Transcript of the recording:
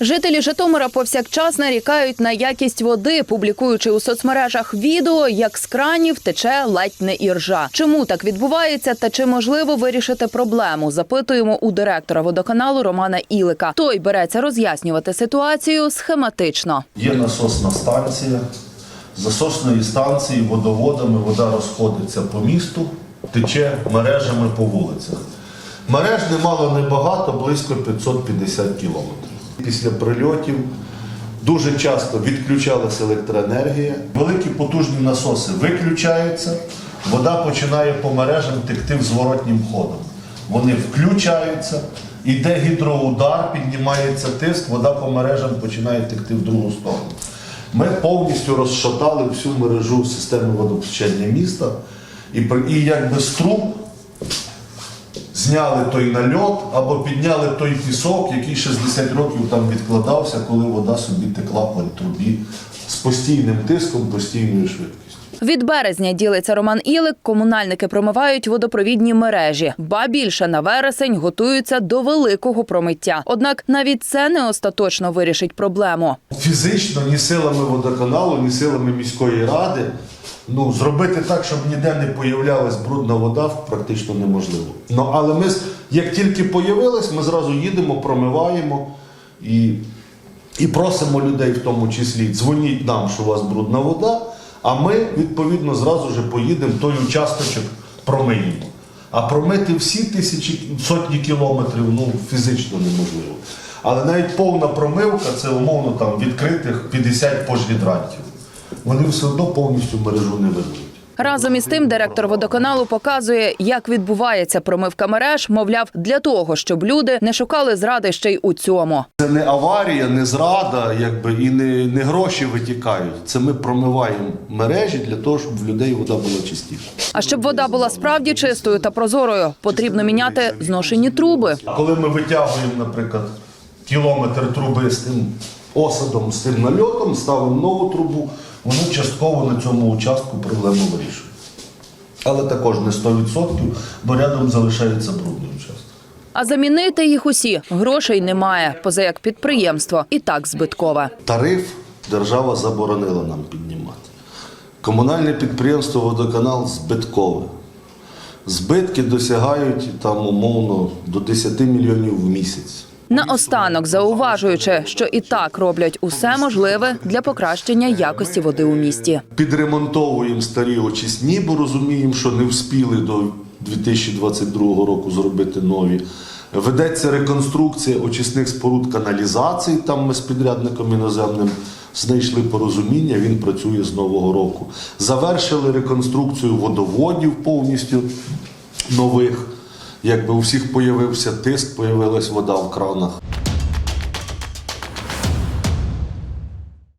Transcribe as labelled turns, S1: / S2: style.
S1: Жителі Житомира повсякчас нарікають на якість води, публікуючи у соцмережах відео, як з кранів тече ледь не іржа. Чому так відбувається та чи можливо вирішити проблему? Запитуємо у директора водоканалу Романа Ілика. Той береться роз'яснювати ситуацію схематично.
S2: Є насосна станція. З засосної станції водоводами вода розходиться по місту, тече мережами по вулицях. Мереж немало небагато, близько 550 кілометрів. Після прильотів дуже часто відключалася електроенергія. Великі потужні насоси виключаються, вода починає по мережам текти в зворотнім ходом. Вони включаються, іде гідроудар, піднімається тиск, вода по мережам починає текти в другу сторону. Ми повністю розшатали всю мережу системи водопостачання міста і, і якби з труб зняли той нальот або підняли той пісок, який 60 років там відкладався, коли вода собі текла по трубі з постійним тиском, постійною швидкістю.
S1: Від березня ділиться Роман Ілик. Комунальники промивають водопровідні мережі. Ба більше на вересень готуються до великого промиття. Однак навіть це не остаточно вирішить проблему.
S2: Фізично ні силами водоканалу, ні силами міської ради ну, зробити так, щоб ніде не появлялась брудна вода, практично неможливо. Ну, але ми, як тільки появилась, ми зразу їдемо, промиваємо і, і просимо людей, в тому числі, дзвоніть нам, що у вас брудна вода, а ми, відповідно, зразу ж поїдемо той участочок промиємо. А промити всі тисячі сотні кілометрів ну, фізично неможливо. Але навіть повна промивка це умовно там відкритих 50 пожгідрантів. Вони все одно повністю мережу не вимиють.
S1: Разом із тим, директор водоканалу показує, як відбувається промивка мереж, мовляв, для того, щоб люди не шукали зради ще й у цьому.
S2: Це не аварія, не зрада, якби і не, не гроші витікають. Це ми промиваємо мережі для того, щоб в людей вода була чистіша.
S1: А щоб вода була справді чистою та прозорою, потрібно міняти зношені труби.
S2: Коли ми витягуємо, наприклад, кілометр труби з тим осадом, з тим нальотом, ставимо нову трубу, воно частково на цьому участку проблему вирішує. Але також не 100%, бо рядом залишається брудний участок.
S1: А замінити їх усі грошей немає, поза як підприємство і так збиткове.
S2: Тариф держава заборонила нам піднімати. Комунальне підприємство Водоканал збиткове. Збитки досягають там умовно до 10 мільйонів в місяць.
S1: Наостанок зауважуючи, що і так роблять усе можливе для покращення якості води у місті.
S2: Підремонтовуємо старі очисні, бо розуміємо, що не вспіли до 2022 року зробити нові. Ведеться реконструкція очисних споруд каналізації. Там ми з підрядником іноземним знайшли порозуміння. Він працює з нового року. Завершили реконструкцію водоводів повністю нових. Якби у всіх появився тиск, появилась вода в кранах.